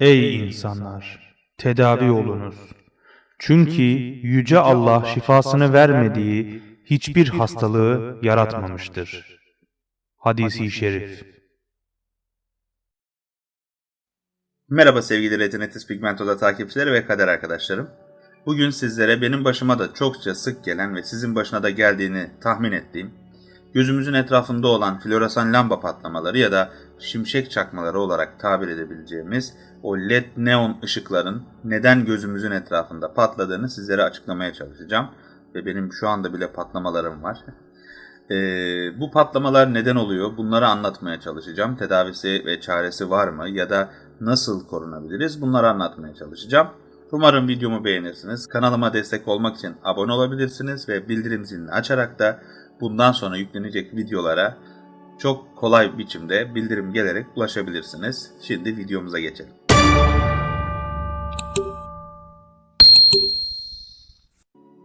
Ey insanlar! Tedavi olunuz. Çünkü Yüce Allah şifasını vermediği hiçbir hastalığı yaratmamıştır. Hadisi şerif Merhaba sevgili Retinitis Pigmentosa takipçileri ve kader arkadaşlarım. Bugün sizlere benim başıma da çokça sık gelen ve sizin başına da geldiğini tahmin ettiğim gözümüzün etrafında olan floresan lamba patlamaları ya da şimşek çakmaları olarak tabir edebileceğimiz o led neon ışıkların neden gözümüzün etrafında patladığını sizlere açıklamaya çalışacağım. Ve benim şu anda bile patlamalarım var. Ee, bu patlamalar neden oluyor? Bunları anlatmaya çalışacağım. Tedavisi ve çaresi var mı? Ya da nasıl korunabiliriz? Bunları anlatmaya çalışacağım. Umarım videomu beğenirsiniz. Kanalıma destek olmak için abone olabilirsiniz ve bildirim zilini açarak da bundan sonra yüklenecek videolara çok kolay biçimde bildirim gelerek ulaşabilirsiniz. Şimdi videomuza geçelim.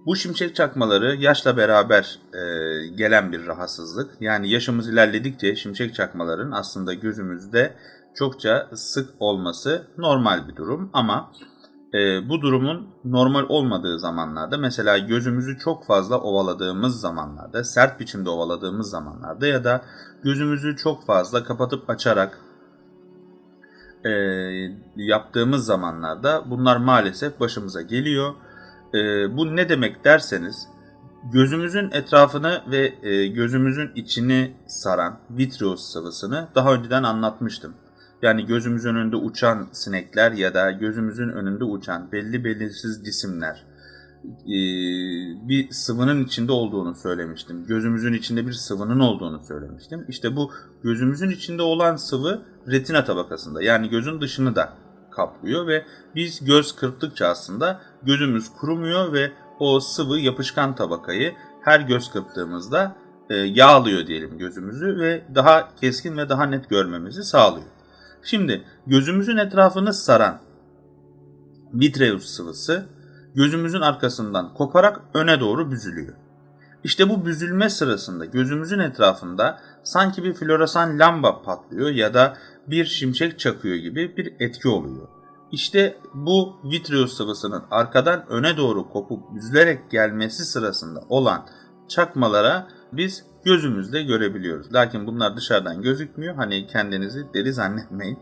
Bu şimşek çakmaları yaşla beraber e, gelen bir rahatsızlık. Yani yaşımız ilerledikçe şimşek çakmaların aslında gözümüzde çokça sık olması normal bir durum. Ama e, bu durumun normal olmadığı zamanlarda mesela gözümüzü çok fazla ovaladığımız zamanlarda, sert biçimde ovaladığımız zamanlarda ya da gözümüzü çok fazla kapatıp açarak e, yaptığımız zamanlarda bunlar maalesef başımıza geliyor. E, bu ne demek derseniz gözümüzün etrafını ve e, gözümüzün içini saran vitreous sıvısını daha önceden anlatmıştım. Yani gözümüzün önünde uçan sinekler ya da gözümüzün önünde uçan belli belirsiz cisimler e, bir sıvının içinde olduğunu söylemiştim. Gözümüzün içinde bir sıvının olduğunu söylemiştim. İşte bu gözümüzün içinde olan sıvı retina tabakasında yani gözün dışını da kaplıyor ve biz göz kırptıkça aslında gözümüz kurumuyor ve o sıvı yapışkan tabakayı her göz kırptığımızda e, yağlıyor diyelim gözümüzü ve daha keskin ve daha net görmemizi sağlıyor. Şimdi gözümüzün etrafını saran vitreous sıvısı gözümüzün arkasından koparak öne doğru büzülüyor. İşte bu büzülme sırasında gözümüzün etrafında sanki bir floresan lamba patlıyor ya da bir şimşek çakıyor gibi bir etki oluyor. İşte bu vitreous sıvısının arkadan öne doğru kopup büzülerek gelmesi sırasında olan çakmalara biz gözümüzde görebiliyoruz. Lakin bunlar dışarıdan gözükmüyor. Hani kendinizi deli zannetmeyin.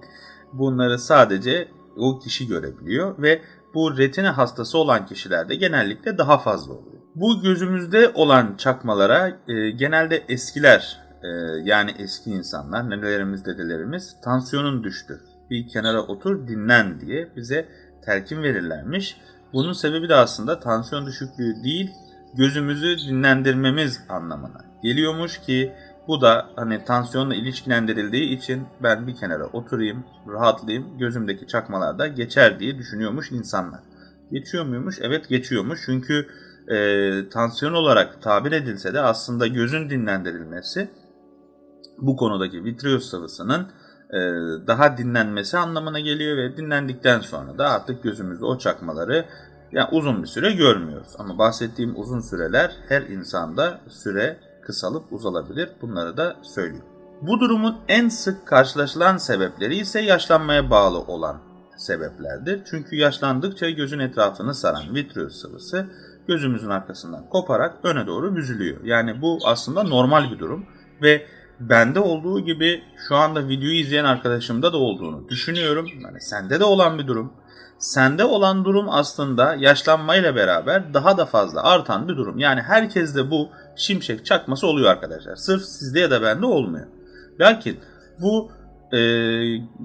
Bunları sadece o kişi görebiliyor ve bu retina hastası olan kişilerde genellikle daha fazla oluyor. Bu gözümüzde olan çakmalara e, genelde eskiler e, yani eski insanlar, nenelerimiz, dedelerimiz tansiyonun düştü. Bir kenara otur dinlen diye bize telkin verirlermiş. Bunun sebebi de aslında tansiyon düşüklüğü değil, gözümüzü dinlendirmemiz anlamına geliyormuş ki bu da hani tansiyonla ilişkilendirildiği için ben bir kenara oturayım, rahatlayayım, gözümdeki çakmalar da geçer diye düşünüyormuş insanlar. Geçiyor muymuş? Evet geçiyormuş. Çünkü e, tansiyon olarak tabir edilse de aslında gözün dinlendirilmesi bu konudaki vitreous sıvısının e, daha dinlenmesi anlamına geliyor ve dinlendikten sonra da artık gözümüzde o çakmaları yani uzun bir süre görmüyoruz. Ama bahsettiğim uzun süreler her insanda süre kısalıp uzalabilir. Bunları da söyleyeyim. Bu durumun en sık karşılaşılan sebepleri ise yaşlanmaya bağlı olan sebeplerdir. Çünkü yaşlandıkça gözün etrafını saran vitreous sıvısı gözümüzün arkasından koparak öne doğru büzülüyor. Yani bu aslında normal bir durum ve bende olduğu gibi şu anda videoyu izleyen arkadaşımda da olduğunu düşünüyorum. Yani sende de olan bir durum. Sende olan durum aslında yaşlanmayla beraber daha da fazla artan bir durum. Yani herkeste bu şimşek çakması oluyor arkadaşlar. Sırf sizde ya da bende olmuyor. Lakin bu e,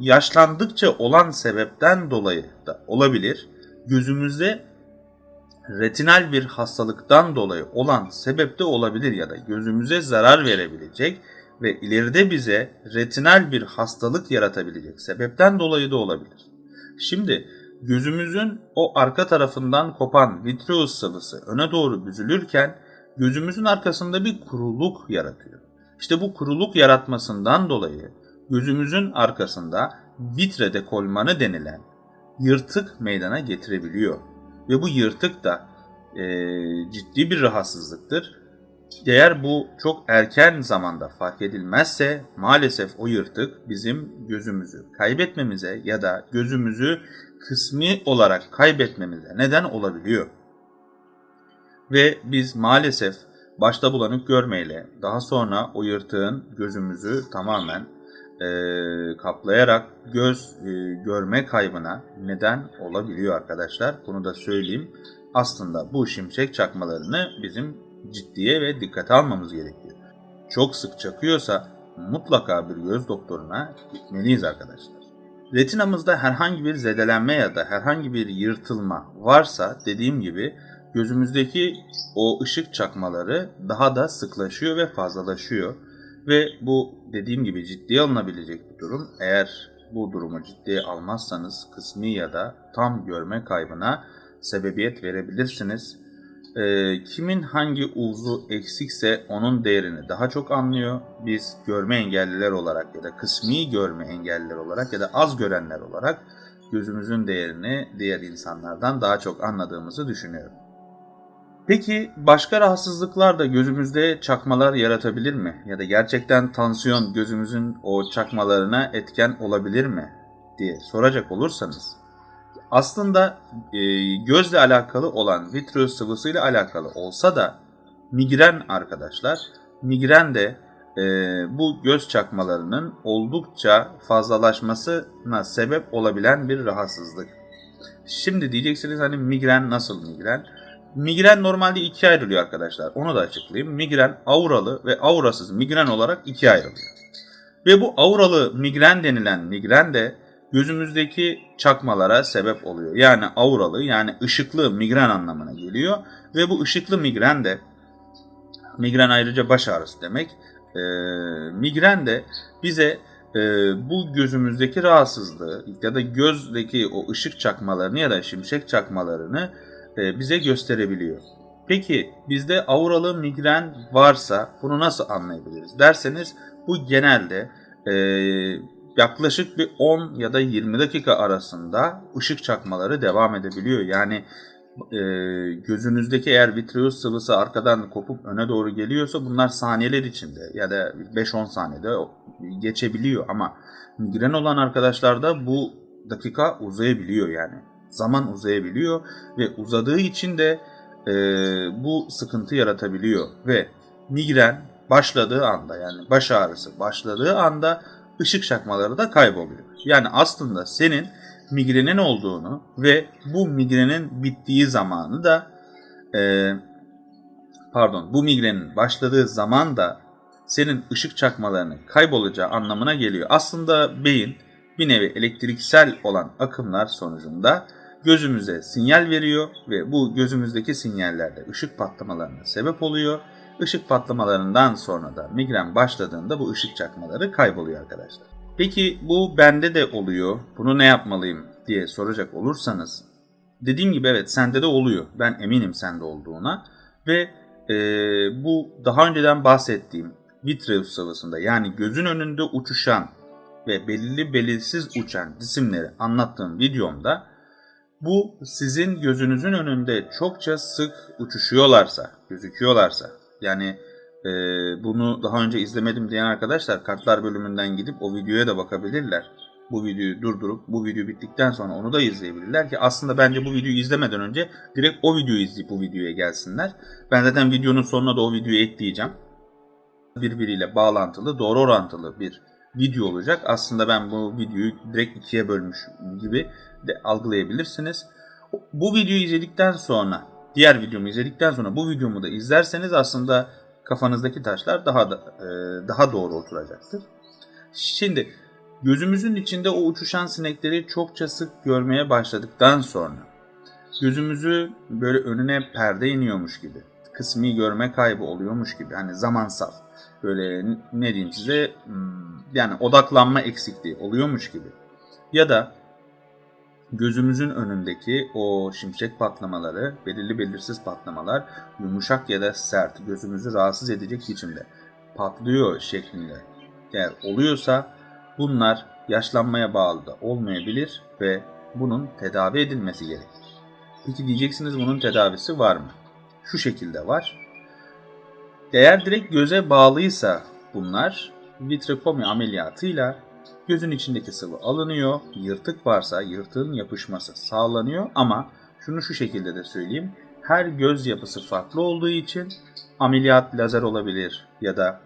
yaşlandıkça olan sebepten dolayı da olabilir. Gözümüzde retinal bir hastalıktan dolayı olan sebep de olabilir ya da gözümüze zarar verebilecek ve ileride bize retinal bir hastalık yaratabilecek sebepten dolayı da olabilir. Şimdi gözümüzün o arka tarafından kopan vitreous sıvısı öne doğru büzülürken gözümüzün arkasında bir kuruluk yaratıyor. İşte bu kuruluk yaratmasından dolayı gözümüzün arkasında vitre dekolmanı denilen yırtık meydana getirebiliyor. Ve bu yırtık da e, ciddi bir rahatsızlıktır. Eğer bu çok erken zamanda fark edilmezse maalesef o yırtık bizim gözümüzü kaybetmemize ya da gözümüzü kısmi olarak kaybetmemize neden olabiliyor. Ve biz maalesef başta bulanık görmeyle daha sonra o yırtığın gözümüzü tamamen e, kaplayarak göz e, görme kaybına neden olabiliyor arkadaşlar. Bunu da söyleyeyim. Aslında bu şimşek çakmalarını bizim ciddiye ve dikkate almamız gerekiyor. Çok sık çakıyorsa mutlaka bir göz doktoruna gitmeliyiz arkadaşlar. Retinamızda herhangi bir zedelenme ya da herhangi bir yırtılma varsa dediğim gibi gözümüzdeki o ışık çakmaları daha da sıklaşıyor ve fazlalaşıyor. Ve bu dediğim gibi ciddiye alınabilecek bir durum. Eğer bu durumu ciddiye almazsanız kısmi ya da tam görme kaybına sebebiyet verebilirsiniz. Ee, kimin hangi uzu eksikse onun değerini daha çok anlıyor. Biz görme engelliler olarak ya da kısmi görme engelliler olarak ya da az görenler olarak gözümüzün değerini diğer insanlardan daha çok anladığımızı düşünüyorum. Peki başka rahatsızlıklar da gözümüzde çakmalar yaratabilir mi? Ya da gerçekten tansiyon gözümüzün o çakmalarına etken olabilir mi? diye soracak olursanız aslında e, gözle alakalı olan vitreous sıvısıyla alakalı olsa da migren arkadaşlar migren de e, bu göz çakmalarının oldukça fazlalaşmasına sebep olabilen bir rahatsızlık. Şimdi diyeceksiniz hani migren nasıl migren? Migren normalde ikiye ayrılıyor arkadaşlar. Onu da açıklayayım. Migren auralı ve aurasız migren olarak ikiye ayrılıyor. Ve bu auralı migren denilen migren de gözümüzdeki çakmalara sebep oluyor. Yani auralı yani ışıklı migren anlamına geliyor. Ve bu ışıklı migren de migren ayrıca baş ağrısı demek. E, migren de bize e, bu gözümüzdeki rahatsızlığı ya da gözdeki o ışık çakmalarını ya da şimşek çakmalarını e, bize gösterebiliyor. Peki bizde auralı migren varsa bunu nasıl anlayabiliriz derseniz bu genelde e, yaklaşık bir 10 ya da 20 dakika arasında ışık çakmaları devam edebiliyor. Yani e, gözünüzdeki eğer vitreous sıvısı arkadan kopup öne doğru geliyorsa bunlar saniyeler içinde ya da 5-10 saniyede geçebiliyor. Ama migren olan arkadaşlarda bu dakika uzayabiliyor yani. Zaman uzayabiliyor ve uzadığı için de e, bu sıkıntı yaratabiliyor. Ve migren başladığı anda yani baş ağrısı başladığı anda ışık çakmaları da kayboluyor. Yani aslında senin migrenin olduğunu ve bu migrenin bittiği zamanı da e, pardon bu migrenin başladığı zaman da senin ışık çakmalarının kaybolacağı anlamına geliyor. Aslında beyin bir nevi elektriksel olan akımlar sonucunda gözümüze sinyal veriyor ve bu gözümüzdeki sinyallerde ışık patlamalarına sebep oluyor. Işık patlamalarından sonra da migren başladığında bu ışık çakmaları kayboluyor arkadaşlar. Peki bu bende de oluyor. Bunu ne yapmalıyım diye soracak olursanız dediğim gibi evet sende de oluyor. Ben eminim sende olduğuna ve e, bu daha önceden bahsettiğim vitreous sıvısında yani gözün önünde uçuşan ve belirli belirsiz uçan cisimleri anlattığım videomda bu sizin gözünüzün önünde çokça sık uçuşuyorlarsa, gözüküyorlarsa yani e, bunu daha önce izlemedim diyen arkadaşlar kartlar bölümünden gidip o videoya da bakabilirler. Bu videoyu durdurup bu video bittikten sonra onu da izleyebilirler ki aslında bence bu videoyu izlemeden önce direkt o videoyu izleyip bu videoya gelsinler. Ben zaten videonun sonuna da o videoyu ekleyeceğim. Birbiriyle bağlantılı, doğru orantılı bir video olacak. Aslında ben bu videoyu direkt ikiye bölmüş gibi de algılayabilirsiniz. Bu videoyu izledikten sonra, diğer videomu izledikten sonra bu videomu da izlerseniz aslında kafanızdaki taşlar daha da e, daha doğru oturacaktır. Şimdi gözümüzün içinde o uçuşan sinekleri çokça sık görmeye başladıktan sonra gözümüzü böyle önüne perde iniyormuş gibi, kısmi görme kaybı oluyormuş gibi hani zamansal böyle ne diyeyim size hmm, yani odaklanma eksikliği oluyormuş gibi ya da gözümüzün önündeki o şimşek patlamaları, belirli belirsiz patlamalar yumuşak ya da sert, gözümüzü rahatsız edecek biçimde patlıyor şeklinde eğer oluyorsa bunlar yaşlanmaya bağlı da olmayabilir ve bunun tedavi edilmesi gerekir. Peki diyeceksiniz bunun tedavisi var mı? Şu şekilde var. Eğer direkt göze bağlıysa bunlar vitrekomi ameliyatıyla gözün içindeki sıvı alınıyor. Yırtık varsa yırtığın yapışması sağlanıyor ama şunu şu şekilde de söyleyeyim. Her göz yapısı farklı olduğu için ameliyat lazer olabilir ya da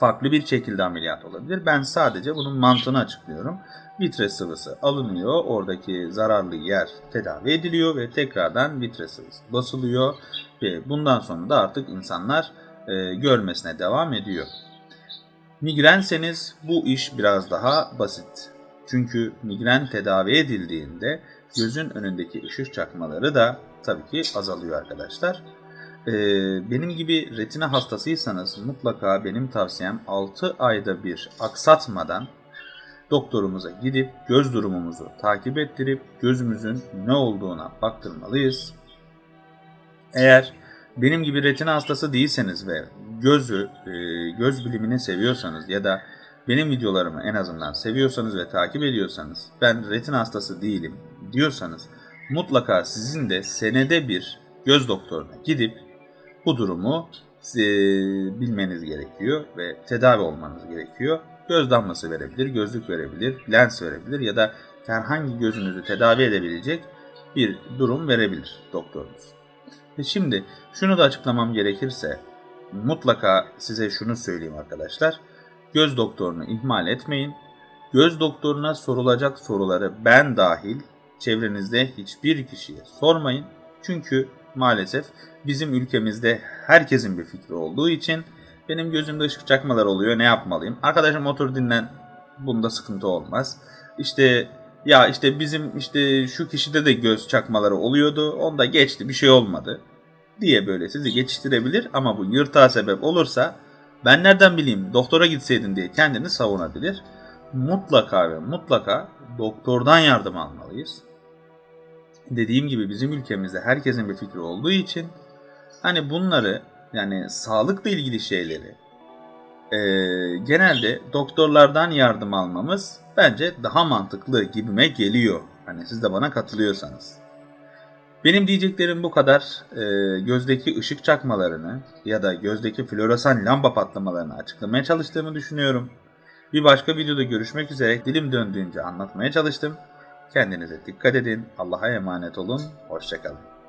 farklı bir şekilde ameliyat olabilir. Ben sadece bunun mantığını açıklıyorum. Vitre sıvısı alınıyor, oradaki zararlı yer tedavi ediliyor ve tekrardan vitre sıvısı basılıyor ve bundan sonra da artık insanlar e, görmesine devam ediyor. Migrenseniz bu iş biraz daha basit. Çünkü migren tedavi edildiğinde gözün önündeki ışık çakmaları da tabii ki azalıyor arkadaşlar. Ee, benim gibi retina hastasıysanız mutlaka benim tavsiyem 6 ayda bir aksatmadan doktorumuza gidip göz durumumuzu takip ettirip gözümüzün ne olduğuna baktırmalıyız. Eğer benim gibi retina hastası değilseniz ve gözü, e, göz bilimini seviyorsanız ya da benim videolarımı en azından seviyorsanız ve takip ediyorsanız ben retina hastası değilim diyorsanız mutlaka sizin de senede bir göz doktoruna gidip bu durumu e, bilmeniz gerekiyor ve tedavi olmanız gerekiyor. Göz damlası verebilir, gözlük verebilir, lens verebilir ya da herhangi gözünüzü tedavi edebilecek bir durum verebilir doktorunuz. E şimdi şunu da açıklamam gerekirse mutlaka size şunu söyleyeyim arkadaşlar. Göz doktorunu ihmal etmeyin. Göz doktoruna sorulacak soruları ben dahil çevrenizde hiçbir kişiye sormayın. Çünkü maalesef bizim ülkemizde herkesin bir fikri olduğu için benim gözümde ışık çakmalar oluyor ne yapmalıyım? Arkadaşım otur dinlen bunda sıkıntı olmaz. İşte ya işte bizim işte şu kişide de göz çakmaları oluyordu onda geçti bir şey olmadı diye böyle sizi geçiştirebilir ama bu yırtığa sebep olursa ben nereden bileyim doktora gitseydin diye kendini savunabilir. Mutlaka ve mutlaka doktordan yardım almalıyız. Dediğim gibi bizim ülkemizde herkesin bir fikri olduğu için hani bunları yani sağlıkla ilgili şeyleri e, genelde doktorlardan yardım almamız bence daha mantıklı gibime geliyor. Hani siz de bana katılıyorsanız. Benim diyeceklerim bu kadar. E, gözdeki ışık çakmalarını ya da gözdeki floresan lamba patlamalarını açıklamaya çalıştığımı düşünüyorum. Bir başka videoda görüşmek üzere. Dilim döndüğünce anlatmaya çalıştım. Kendinize dikkat edin. Allah'a emanet olun. Hoşçakalın.